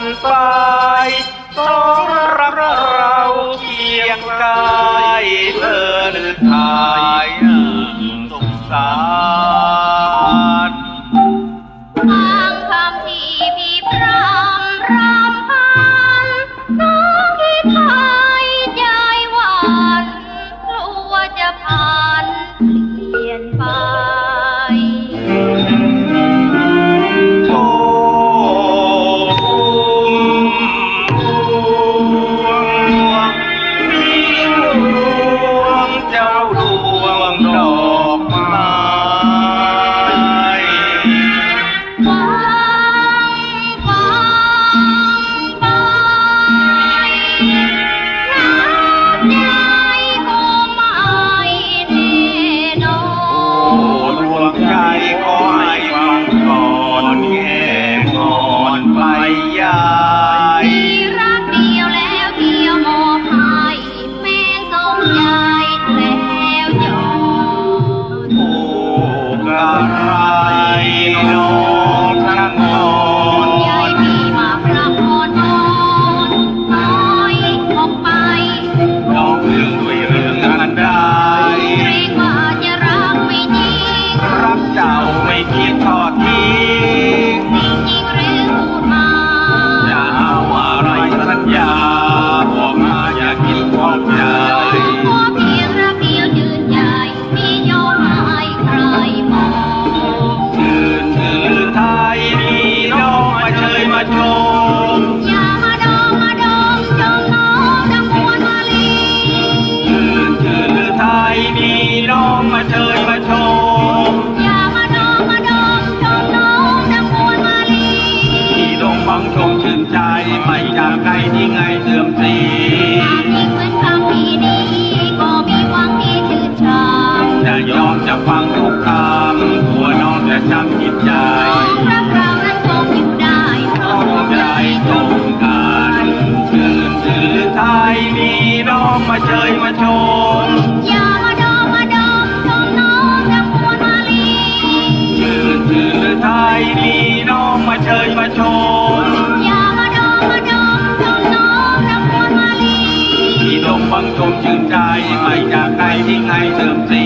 นสายต้องรักเราเคียงกายเลย keep on. ไปจากใครที่ไงเสื่อมเสียจะยอมจะฟังทุกคำหัวน้องจะช้ำจิตใจรักเรานั้นคงอยู่ได้เพราะใจตรงกันสื่อสื่อไทยมีน้องมาเชยมาชมอย่ามาดอมมาดอมดอมน้องจะปวดมาลีสื่อสื่อไทยมีน้องมาเชยมาชม I don't